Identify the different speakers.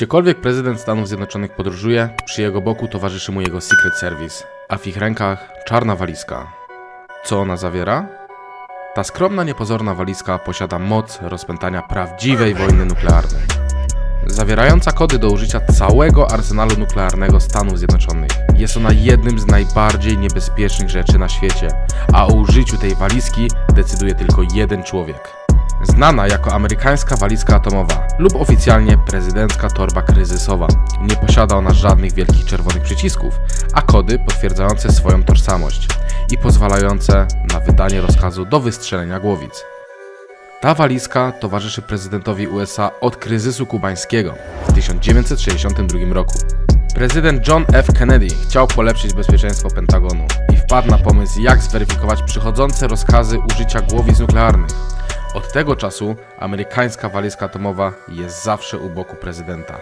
Speaker 1: Gdziekolwiek prezydent Stanów Zjednoczonych podróżuje, przy jego boku towarzyszy mu jego Secret Service, a w ich rękach czarna walizka. Co ona zawiera? Ta skromna, niepozorna walizka posiada moc rozpętania prawdziwej wojny nuklearnej. Zawierająca kody do użycia całego arsenalu nuklearnego Stanów Zjednoczonych. Jest ona jednym z najbardziej niebezpiecznych rzeczy na świecie, a o użyciu tej walizki decyduje tylko jeden człowiek. Znana jako amerykańska walizka atomowa lub oficjalnie prezydencka torba kryzysowa. Nie posiada ona żadnych wielkich czerwonych przycisków, a kody potwierdzające swoją tożsamość i pozwalające na wydanie rozkazu do wystrzelenia głowic. Ta walizka towarzyszy prezydentowi USA od kryzysu kubańskiego w 1962 roku. Prezydent John F. Kennedy chciał polepszyć bezpieczeństwo Pentagonu i wpadł na pomysł, jak zweryfikować przychodzące rozkazy użycia głowic nuklearnych. Od tego czasu amerykańska walizka atomowa jest zawsze u boku prezydenta.